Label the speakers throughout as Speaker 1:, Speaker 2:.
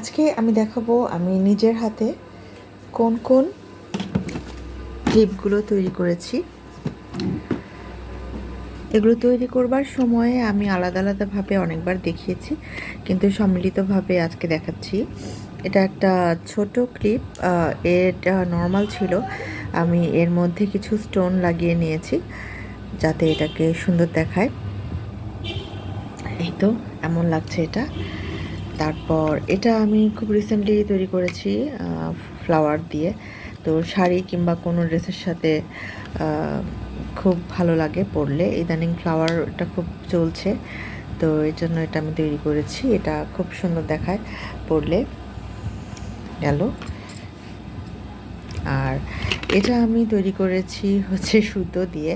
Speaker 1: আজকে আমি দেখাবো আমি নিজের হাতে কোন কোন ক্লিপগুলো তৈরি করেছি। এগুলো তৈরি করবার সময়ে আমি আলাদা আলাদাভাবে অনেকবার দেখিয়েছি, কিন্তু সম্মিলিতভাবে আজকে দেখাচ্ছি। এটা একটা ছোট ক্লিপ এটা নর্মাল ছিল। আমি এর মধ্যে কিছু স্টোন লাগিয়ে নিয়েছি যাতে এটাকে সুন্দর দেখায়। এই তো, এমন লাগছে এটা। তারপর এটা আমি খুব রিসেন্টলি তৈরি করেছি ফ্লাওয়ার দিয়ে। তো শাড়ি কিংবা কোনো ড্রেসের সাথে খুব ভালো লাগে পরলে। ইদানিং ফ্লাওয়ারটা খুব চলছে। তো এই জন্য এটা আমি তৈরি করেছি। এটা খুব সুন্দর দেখায় পরলে। গেল। আর এটা আমি তৈরি করেছি হচ্ছে সুতো দিয়ে।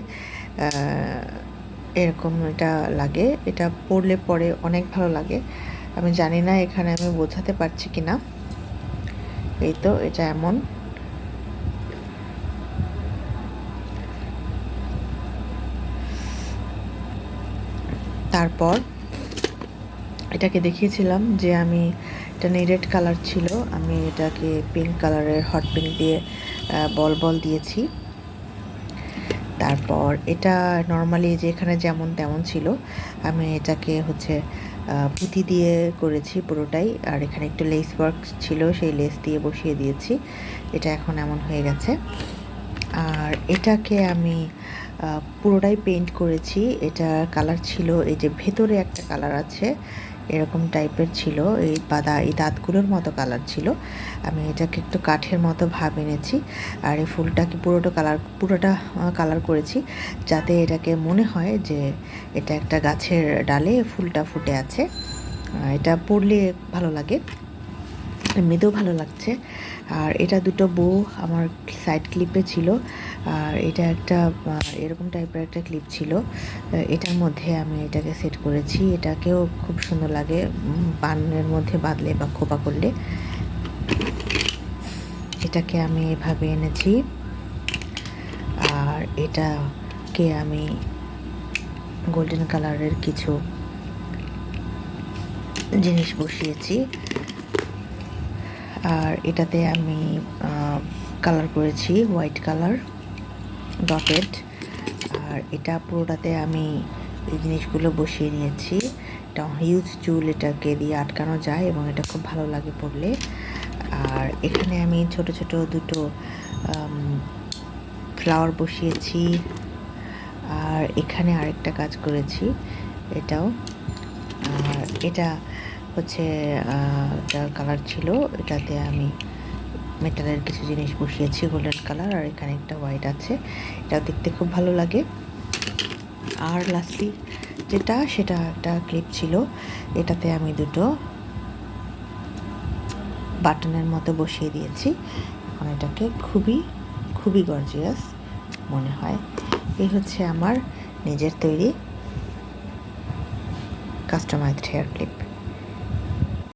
Speaker 1: এরকম এটা লাগে। এটা পরলে পরে অনেক ভালো লাগে। আমি জানি না এখানে আমি বোঝাতে পারছি কি না এই তো, এটা এমন। তারপর এটাকে দেখিয়েছিলাম যে আমি, এটা নিয়ে রেড কালার ছিল, আমি এটাকে পিঙ্ক কালারের হট পিঙ্ক দিয়ে বল বল দিয়েছি। তারপর এটা নর্মালি যে এখানে যেমন তেমন ছিল, আমি এটাকে হচ্ছে পুঁতি দিয়ে করেছি পুরোটাই। আর এখানে একটু লেস ওয়ার্ক ছিল, সেই লেস দিয়ে বসিয়ে দিয়েছি। এটা এখন এমন হয়ে গেছে। আর এটাকে আমি পুরোটাই পেন্ট করেছি। এটা কালার ছিল, এই যে ভেতরে একটা কালার আছে এরকম টাইপের ছিল। এই বাদা, এই দাঁতগুলোর মতো কালার ছিল। আমি এটাকে একটু কাঠের মতো ভাব এনেছি আর এই ফুলটাকে পুরোটা কালার পুরোটা কালার করেছি যাতে এটাকে মনে হয় যে এটা একটা গাছের ডালে ফুলটা ফুটে আছে। এটা পড়লে ভালো লাগে। এমনিতেও ভালো লাগছে। আর এটা দুটো বউ আমার সাইড ক্লিপে ছিল। আর এটা একটা এরকম টাইপের একটা ক্লিপ ছিল। এটার মধ্যে আমি এটাকে সেট করেছি। এটাকেও খুব সুন্দর লাগে। পানের মধ্যে বাঁধলে বা খোপা করলে। এটাকে আমি এভাবে এনেছি। আর এটাকে আমি গোল্ডেন কালারের কিছু জিনিস বসিয়েছি। আর এটাতে আমি কালার করেছি হোয়াইট কালার ডটেড আর এটা পুরোটাতে আমি এই জিনিসগুলো বসিয়ে নিয়েছি। এটা হিউজ চুল এটাকে দিয়ে আটকানো যায় এবং এটা খুব ভালো লাগে পড়লে আর এখানে আমি ছোট ছোট দুটো ফ্লাওয়ার বসিয়েছি। আর এখানে আরেকটা কাজ করেছি, এটাও। আর এটা হচ্ছে একটা কালার ছিল, এটাতে আমি মেটালের কিছু জিনিস বসিয়েছি গোল্ডেন কালার আর এখানে একটা হোয়াইট আছে। এটা দেখতে খুব ভালো লাগে। আর লাস্টলি যেটা, সেটা একটা ক্লিপ ছিল। এটাতে আমি দুটো বাটনের মতো বসিয়ে দিয়েছি। এখন এটাকে খুবই খুবই গর্জিয়াস মনে হয়। এই হচ্ছে আমার নিজের তৈরি কাস্টমাইজড হেয়ার ক্লিপ